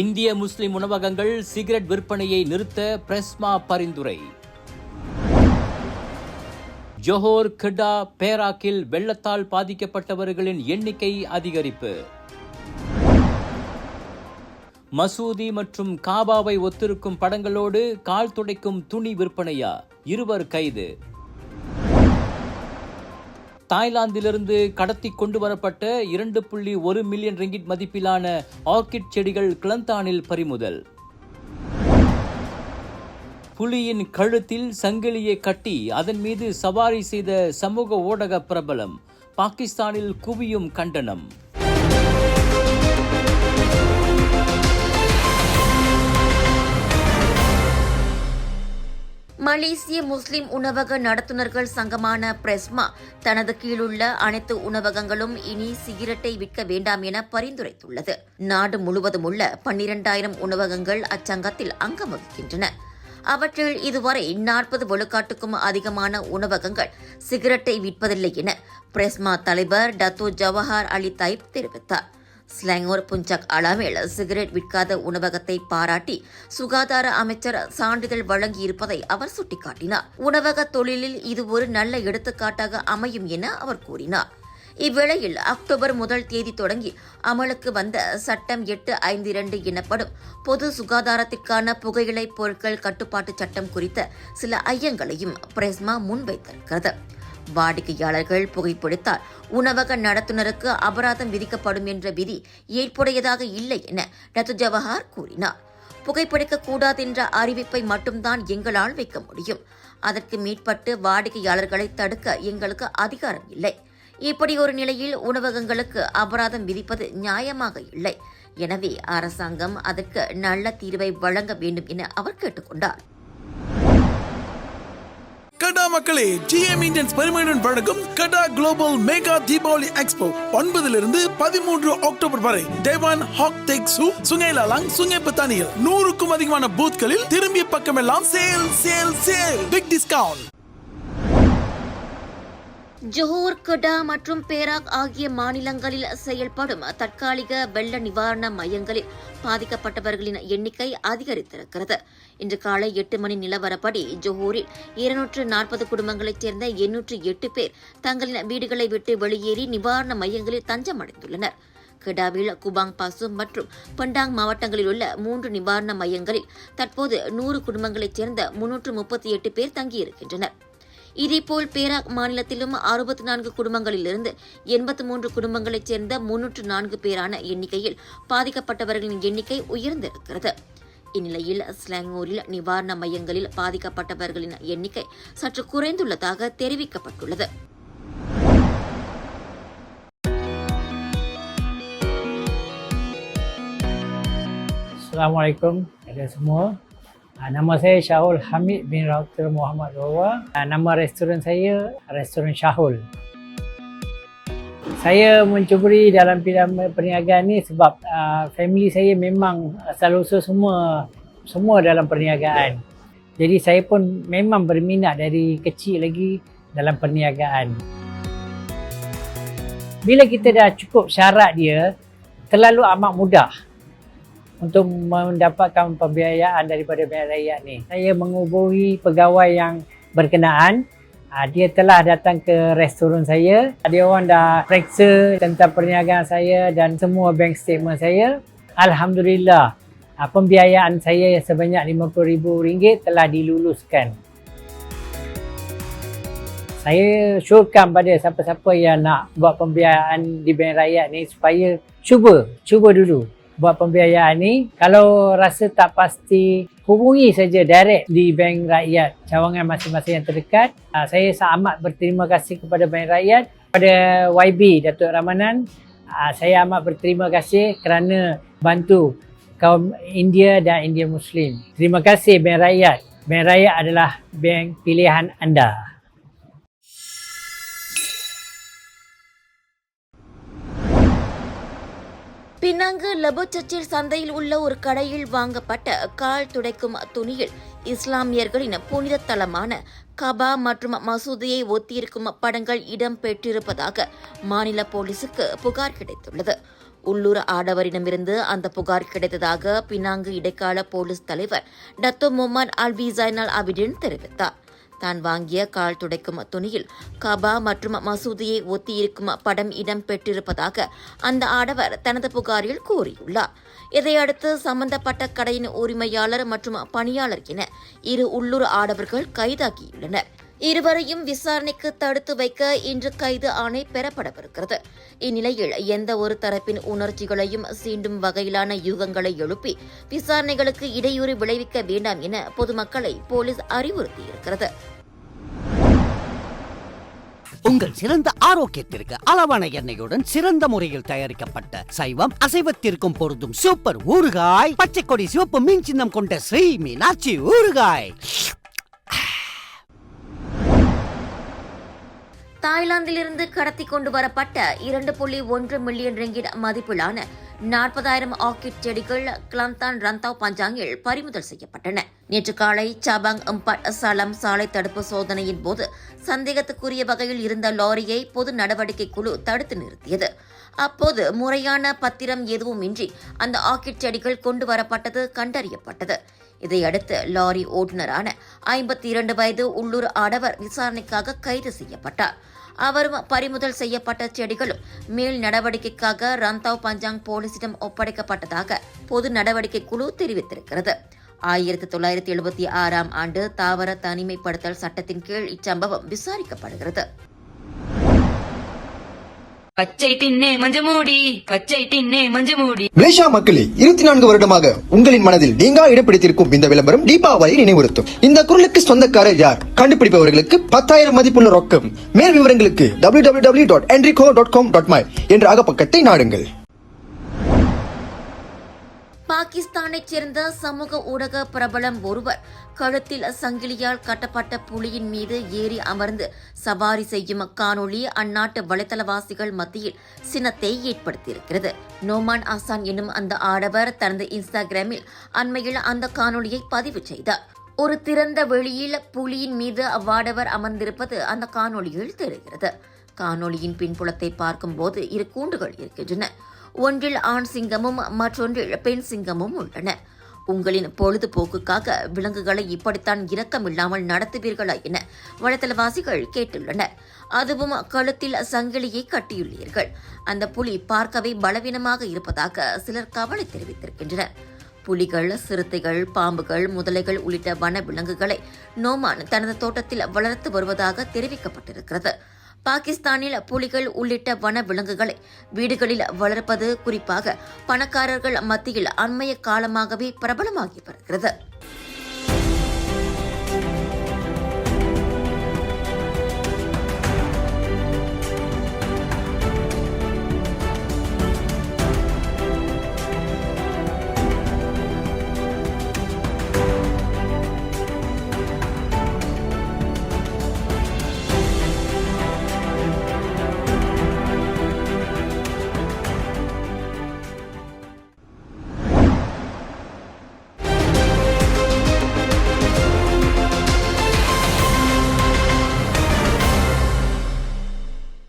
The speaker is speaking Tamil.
இந்திய முஸ்லிம் உணவகங்கள் சிகரெட் விற்பனையை நிறுத்த பிரஸ்மா பரிந்துரை. ஜோஹோர் கிடா பேராக்கில் வெள்ளத்தால் பாதிக்கப்பட்டவர்களின் எண்ணிக்கை அதிகரிப்பு. மசூதி மற்றும் காபாவை ஒத்திருக்கும் படங்களோடு கால் துடைக்கும் துணி விற்பனையா? இருவர் கைது. தாய்லாந்திலிருந்து கடத்தி கொண்டு வரப்பட்ட இரண்டு புள்ளி ஒரு மில்லியன் ரிங்கிட் மதிப்பிலான ஆர்கிட் செடிகள் கிளந்தானில் பறிமுதல். புலியின் கழுத்தில் சங்கிலியை கட்டி அதன் மீது சவாரி செய்த சமூக ஊடக பிரபலம். பாகிஸ்தானில் குவியும் கண்டனம். மலேசிய முஸ்லிம் உணவக நடத்துனர்கள் சங்கமான பிரஸ்மா தனது கீழுள்ள அனைத்து உணவகங்களும் இனி சிகரெட்டை விற்க வேண்டாம் என பரிந்துரைத்துள்ளது. நாடு முழுவதும் உள்ள பன்னிரண்டாயிரம் உணவகங்கள் அச்சங்கத்தில் அங்கம் வகிக்கின்றன. அவற்றில் இதுவரை நாற்பது விழுக்காட்டுக்கும் அதிகமான உணவகங்கள் சிகரெட்டை விற்பதில்லை என பிரெஸ்மா தலைவர் டத்து ஜவஹர் அலி தைப் தெரிவித்தார். ஸ்லாங்கோர் புஞ்சக் அளவில் சிகரெட் விற்காத உணவகத்தை பாராட்டி சுகாதார அமைச்சர் சான்றிதழ் வழங்கியிருப்பதை அவர் சுட்டிக்காட்டினார். உணவக தொழிலில் இது ஒரு நல்ல எடுத்துக்காட்டாக அமையும் என அவர் கூறினார். இவ்வேளையில் அக்டோபர் முதல் தேதி தொடங்கி அமலுக்கு வந்த சட்டம் எட்டு ஐந்து இரண்டு எனப்படும் பொது சுகாதாரத்திற்கான புகையிலை பொருட்கள் கட்டுப்பாட்டு சட்டம் குறித்த சில ஐயங்களையும் பிரஸ்மா முன்வைத்திருக்கிறது. வாடிக்கையாளர்கள் புகைப்பிடித்தால் உணவக நடத்துனருக்கு அபராதம் விதிக்கப்படும் என்ற விதி ஏற்புடையதாக இல்லை என ரத்து ஜவஹர் கூறினார். புகைப்பிடிக்க கூடாது என்ற அறிவிப்பை மட்டும்தான் எங்களால் வைக்க முடியும். அதற்கு மேற்பட்டு வாடிக்கையாளர்களை தடுக்க எங்களுக்கு அதிகாரம் இல்லை. இப்படி ஒரு நிலையில் உணவகங்களுக்கு அபராதம் விதிப்பது நியாயமாக இல்லை. எனவே அரசாங்கம் அதற்கு நல்ல தீர்வை வழங்க வேண்டும் என அவர் கேட்டுக்கொண்டார். கடா மக்களே ஜிஎம் இந்தியன்ஸ் பெருமையுடன் வழங்கும் கடா குளோபல் மெகா தீபாவளி எக்ஸ்போ ஒன்பதிலிருந்து பதிமூன்று அக்டோபர் வரை தேவான் ஹாக் டெக் சு சுங்கைலாலாங் சுங்கை பத்தானியில் நூறுக்கும் அதிகமான பூத்களில் திரும்பிய பக்கமெல்லாம் sale sale sale. Big discount Johor Kedah மற்றும் பேராக் ஆகிய மாநிலங்களில் செயல்படும் தற்காலிக வெள்ள நிவாரண மையங்களில் பாதிக்கப்பட்டவர்களின் எண்ணிக்கை அதிகரித்திருக்கிறது. இன்று காலை எட்டு மணி நிலவரப்படி ஜோஹூரில் இருநூற்று நாற்பது குடும்பங்களைச் சேர்ந்த எண்ணூற்று எட்டு பேர் தங்களின் வீடுகளை விட்டு வெளியேறி நிவாரண மையங்களில் தஞ்சமடைந்துள்ளனர். கெடாவில் குபாங் பாசு மற்றும் பண்டாங் மாவட்டங்களில் உள்ள மூன்று நிவாரண மையங்களில் தற்போது நூறு குடும்பங்களைச் சேர்ந்த முன்னூற்று முப்பத்தி எட்டு பேர் தங்கியிருக்கின்றனர். இதேபோல் பேராக் மாநிலத்திலும் அறுபத்தி நான்கு குடும்பங்களிலிருந்து எண்பத்தி மூன்று குடும்பங்களைச் சேர்ந்த முன்னூற்று நான்கு பேரான எண்ணிக்கையில் பாதிக்கப்பட்டவர்களின் எண்ணிக்கை உயர்ந்திருக்கிறது இந்நிலையில் ஸ்லாங்கூரில் நிவாரண மையங்களில் பாதிக்கப்பட்டவர்களின் எண்ணிக்கை சற்று குறைந்துள்ளதாக தெரிவிக்கப்பட்டுள்ளது Assalamualaikum kepada semua. Ah, Nama saya Syahul Hamid bin Rauter Muhammad Rawa. Ah, Nama restoran saya Restoran Syahul. Saya mencuburi dalam bidang perniagaan ni sebab uh, family saya memang asal usul semua semua dalam perniagaan. Jadi saya pun memang berminat dari kecil lagi dalam perniagaan. Bila kita dah cukup syarat dia, terlalu amat mudah untuk mendapatkan pembiayaan daripada bank rakyat ni. Saya menghubungi pegawai yang berkenaan. Ah, Dia telah datang ke restoran saya. Dia orang dah periksa tentang perniagaan saya dan semua bank statement saya. Alhamdulillah, ah, pembiayaan saya sebanyak RM50,000 telah diluluskan. Saya syorkan pada siapa-siapa yang nak buat pembiayaan di bank rakyat ni supaya cuba, cuba dulu buat pembiayaan ni. Kalau rasa tak pasti, hubungi saja direct di Bank Rakyat cawangan masing-masing yang terdekat. Ah, Saya amat berterima kasih kepada Bank Rakyat, kepada YB Datuk Ramanan. Ah, Saya amat berterima kasih kerana bantu kaum India dan India Muslim. Terima kasih Bank Rakyat. Bank Rakyat adalah bank pilihan anda. Penang லபுச்சச்சில் சந்தையில் உள்ள ஒரு கடையில் வாங்கப்பட்ட கால் துடைக்கும் துணியில் இஸ்லாமியர்களின் புனித தலமான கபா மற்றும் மசூதியை ஒத்தியிருக்கும் படங்கள் இடம்பெற்றிருப்பதாக மாநில போலீசுக்கு புகார் கிடைத்துள்ளது. உள்ளூர் ஆடவரிடமிருந்து அந்த புகார் கிடைத்ததாக பினாங்கு இடைக்கால போலீஸ் தலைவர் Dato Moman Alvi Zainal Abidin தெரிவித்தார். தான் வாங்கிய கால் துடைக்கும் துணியில் கபா மற்றும் மசூதியை ஒத்தியிருக்கும் படம் இடம் பெற்றிருப்பதாக அந்த ஆடவர் தனது புகாரில் கூறியுள்ளார். இதையடுத்து சம்பந்தப்பட்ட கடையின் உரிமையாளர் மற்றும் பணியாளர் என இரு உள்ளூர் ஆடவர்கள் கைதாகியுள்ளனர். இருவரையும் விசாரணைக்கு தடுத்து வைக்க இன்று கைது ஆணை பெறப்படவிருக்கிறது. இந்நிலையில் எந்த ஒரு தரப்பின் உணர்ச்சிகளையும் சீண்டும் வகையிலான யூகங்களை எழுப்பி விசாரணைகளுக்கு இடையூறு விளைவிக்க வேண்டாம் என பொதுமக்களை போலீஸ் அறிவுறுத்தியிருக்கிறது. உங்கள் சிறந்த ஆரோக்கியத்திற்கு அளவான எண்ணெயுடன் சிறந்த முறையில் தயாரிக்கப்பட்ட சைவம் அசைவத்திற்கும் பொருந்தும் சூப்பர் ஊறுகாய் பச்சை கொடி சிவப்பு மீன் சின்னம் கொண்ட ஸ்ரீ மீனாட்சி ஊறுகாய். தாய்லாந்திலிருந்து கடத்தி கொண்டு வரப்பட்ட இரண்டு புள்ளி ஒன்று மில்லியன் ரிங்கிட் மதிப்பிலான நாற்பதாயிரம் ஆர்கிட் செடிகள் கிளந்தான் ரந்தாவ் பஞ்சாங்கில் பறிமுதல் செய்யப்பட்டன. நேற்று காலை சபாங் அம்பட் சலம் சாலை தடுப்பு சோதனையின் போது சந்தேகத்துக்குரிய வகையில் இருந்த லாரியை பொது நடவடிக்கை குழு தடுத்து நிறுத்தியது. அப்போது முறையான பத்திரம் எதுவுமின்றி அந்த ஆர்கிட் செடிகள் கொண்டு வரப்பட்டது கண்டறியப்பட்டது. இதையடுத்து லாரி ஓட்டுநரான ஐம்பத்தி இரண்டு வயது உள்ளூர் ஆடவர் விசாரணைக்காக கைது செய்யப்பட்டார். அவரும் பறிமுதல் செய்யப்பட்ட செடிகளும் மேல் நடவடிக்கைக்காக ரந்தாவ் பஞ்சாங் போலீசிடம் ஒப்படைக்கப்பட்டதாக பொது நடவடிக்கை குழு தெரிவித்திருக்கிறது. ஆயிரத்தி தொள்ளாயிரத்தி எழுபத்தி ஆறாம் ஆண்டு தாவர தனிமைப்படுத்தல் சட்டத்தின் கீழ் இச்சம்பவம் விசாரிக்கப்படுகிறது. பச்சை தின்னே மஞ்ச மூடி பச்சை தின்னே மஞ்ச மூடி. மலேசியா மக்களே இருபத்தி நான்கு வருடமாக உங்களின் மனதில் நீங்கா இடம் பிடித்திருக்கும் இந்த விளம்பரம் தீபாவளி நினைவுறுத்தும். இந்த குரலுக்கு சொந்தக்காரர் யார்? கண்டுபிடிப்பவர்களுக்கு பத்தாயிரம் மதிப்புள்ள ரொக்கம். மேல் விவரங்களுக்கு W W W dot Enrico dot com dot my என்ற அகப்பக்கத்தை நாடுங்கள். பாகிஸ்தானைச் சேர்ந்த சமூக ஊடக பிரபலம் ஒருவர் கழுத்தில் சங்கிலியால் கட்டப்பட்ட புலியின் மீது ஏறி அமர்ந்து சவாரி செய்யும் காணொளி அந்நாட்டு வலைத்தளவாசிகள் மத்தியில் சினத்தை ஏற்படுத்தியிருக்கிறது. நோமான் ஆசான் என்னும் அந்த ஆடவர் தனது இன்ஸ்டாகிராமில் அண்மையில் அந்த காணொளியை பதிவு செய்தார். ஒரு திறந்த வெளியில் புலியின் மீது அவ்வாடவர் அமர்ந்திருப்பது அந்த காணொளியில் தெரிகிறது. காணொளியின் பின்புலத்தை பார்க்கும்போது இரு கூண்டுகள் இருக்கின்றன. ஒன்றில் ஆண் சிங்கமும் மற்றொன்றில் பெண் சிங்கமும் உள்ளன. உங்களின் பொழுதுபோக்குக்காக விலங்குகளை இப்படித்தான் இரக்கமில்லாமல் நடத்துவீர்களா என வலைத்தளவாசிகள் கேட்டுள்ளனர். அதுவும் கழுத்தில் சங்கிலியை கட்டியுள்ளீர்கள். அந்த புலி பார்க்கவே பலவீனமாக இருப்பதாக சிலர் கவலை தெரிவித்திருக்கின்றனர். புலிகள் சிறுத்தைகள் பாம்புகள் முதலைகள் உள்ளிட்ட வன விலங்குகளை நோமான் தனது தோட்டத்தில் வளர்த்து வருவதாக தெரிவிக்கப்பட்டிருக்கிறது. பாகிஸ்தானில் புலிகள் உள்ளிட்ட வன விலங்குகளை வீடுகளில் வளர்ப்பது குறிப்பாக பணக்காரர்கள் மத்தியில் அண்மைய காலமாகவே பிரபலமாகி வருகிறது.